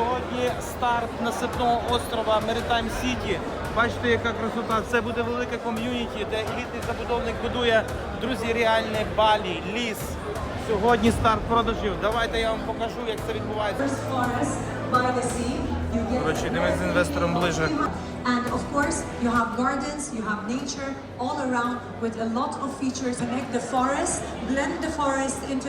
Сьогодні старт насипного острова Maritime City. Бачите, яка красота. Це буде велике ком'юніті, де елітний забудовник будує, друзі, реальне балі, ліс. Сьогодні старт продажів. Давайте я вам покажу, як це відбувається. Коротше, йдемо з інвестором ближе. And of course, you have gardens, you have nature all around with a lot of features. Connect the forest, blend the forest into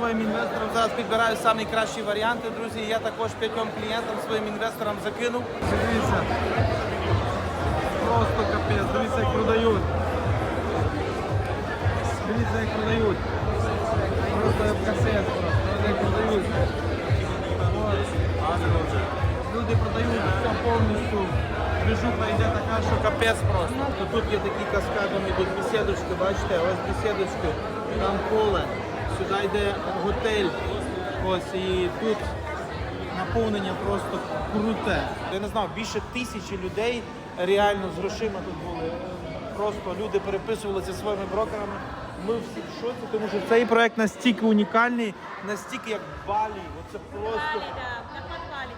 своїм інвесторам зараз підбираю самі кращі варіанти, друзі. Я також п'ятьом клієнтам своїм інвесторам закинув. Дивіться. Просто капець, дивіться, як продають. Дивіться, як продають. Просто капець, просто як продають. Люди продають все повністю. Движуха йде така, що капець просто. Тут є такі каскадом, ідуть бесідочки, бачите, ось бесідочки, там поле, сюди йде готель. Ось і тут наповнення просто круте. Я не знав, більше тисячі людей реально з грошима тут були. Просто люди переписувалися своїми брокерами. Ми всі в шоці, тому що цей проект настільки унікальний, настільки як Балі. Оце просто. Подвале, да, на подвале.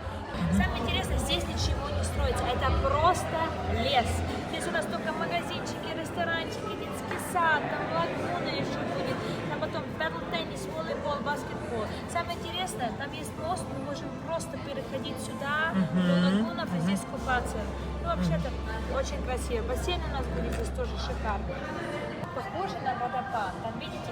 Самое интересное, здесь ничего не строится. Это просто лес. Здесь у нас только магазинчики, ресторанчики, детский сад, там лагуна еще пятл теннис, волейбол, баскетбол. Самое интересное, там есть мост, мы можем просто переходить сюда, до лагунов и здесь купаться. Ну, вообще-то, очень красиво. Бассейн у нас будет здесь тоже шикарный. Похоже на водопад. Там, видите,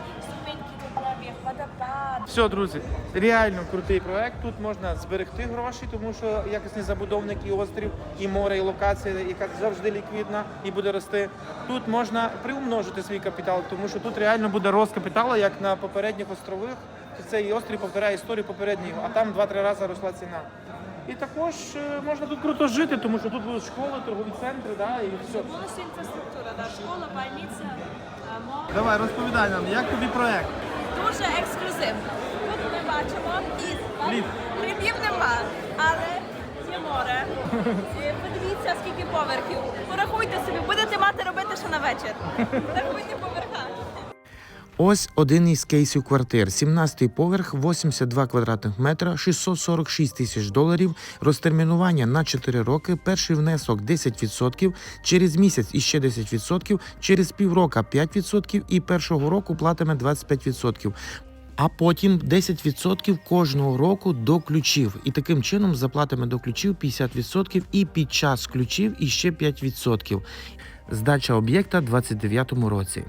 Все, друзі, реально крутий проект. Тут можна зберегти гроші, тому що якісний забудовник і острів, і море, і локація, яка завжди ліквідна і буде рости. Тут можна приумножити свій капітал, тому що тут реально буде рост капіталу, як на попередніх островах. Цей острів повторяє історію попереднього, а там два-три рази росла ціна. І також е, можна тут круто жити, тому що тут будуть школи, торгові центри, да, і все. Повністю інфраструктура, да, школа, больниця, а, мол. Давай, розповідай нам, як тобі проект? Дуже ексклюзивно. Тут ми бачимо. Ліс. Грибів нема, але є море. І Подивіться, скільки поверхів. Порахуйте собі, будете мати робити ще на вечір. Рахуйте поверха. Ось один із кейсів квартир. 17-й поверх, 82 квадратних метра, 646 тисяч доларів, розтермінування на 4 роки, перший внесок 10%, через місяць іще 10%, через піврока 5% і першого року платиме 25%. А потім 10% кожного року до ключів. І таким чином заплатиме до ключів 50% і під час ключів іще 5%. Здача об'єкта 29 році.